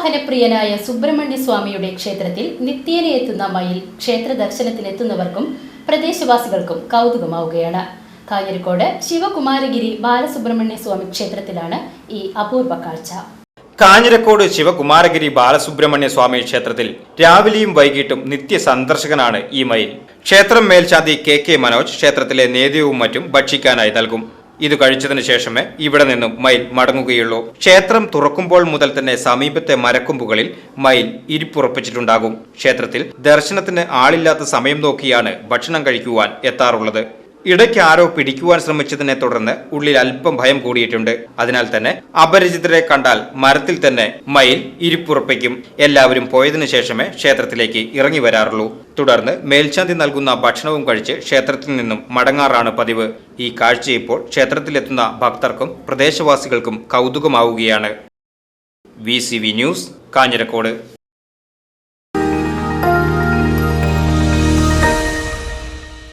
വാഹനപ്രിയനായ സുബ്രഹ്മണ്യ സ്വാമിയുടെ ക്ഷേത്രത്തിൽ നിത്യേന എത്തുന്ന മയിൽ ക്ഷേത്ര ദർശനത്തിനെത്തുന്നവർക്കും പ്രദേശവാസികൾക്കും കൗതുകമാവുകയാണ്. കാഞ്ഞിരക്കോട് ശിവകുമാരഗിരി ബാലസുബ്രഹ്മണ്യ സ്വാമി ക്ഷേത്രത്തിലാണ് ഈ അപൂർവ കാഴ്ച. കാഞ്ഞിരക്കോട് ശിവകുമാരഗിരി ബാലസുബ്രഹ്മണ്യ സ്വാമി ക്ഷേത്രത്തിൽ രാവിലെയും വൈകിട്ടും നിത്യ സന്ദർശകനാണ് ഈ മയിൽ. ക്ഷേത്രം മേൽശാന്തി കെ കെ മനോജ് ക്ഷേത്രത്തിലെ നേദ്യവും മറ്റും ഭക്ഷിക്കാനായി നൽകും. ഇത് കഴിച്ചതിന് ശേഷമേ ഇവിടെ നിന്നും മയിൽ മടങ്ങുകയുള്ളൂ. ക്ഷേത്രം തുറക്കുമ്പോൾ മുതൽ തന്നെ സമീപത്തെ മരക്കൊമ്പുകളിൽ മയിൽ ഇരിപ്പുറപ്പിച്ചിട്ടുണ്ടാകും. ക്ഷേത്രത്തിൽ ദർശനത്തിന് ആളില്ലാത്ത സമയം നോക്കിയാണ് ഭക്ഷണം കഴിക്കുവാൻ എത്താറുള്ളത്. ഇടയ്ക്ക് ആരോ പിടിക്കുവാൻ ശ്രമിച്ചതിനെ തുടർന്ന് ഉള്ളിൽ അല്പം ഭയം കൂടിയിട്ടുണ്ട്. അതിനാൽ തന്നെ അപരിചിതരെ കണ്ടാൽ മരത്തിൽ തന്നെ മയിൽ ഇരിപ്പുറപ്പിക്കും. എല്ലാവരും പോയതിനു ശേഷമേ ക്ഷേത്രത്തിലേക്ക് ഇറങ്ങി വരാറുള്ളൂ. തുടർന്ന് മേൽശാന്തി നൽകുന്ന ഭക്ഷണവും കഴിച്ച് ക്ഷേത്രത്തിൽ നിന്നും മടങ്ങാറാണ് പതിവ്. ഈ കാഴ്ച ഇപ്പോൾ ക്ഷേത്രത്തിലെത്തുന്ന ഭക്തർക്കും പ്രദേശവാസികൾക്കും കൗതുകമാവുകയാണ്. V news Kanjirakode.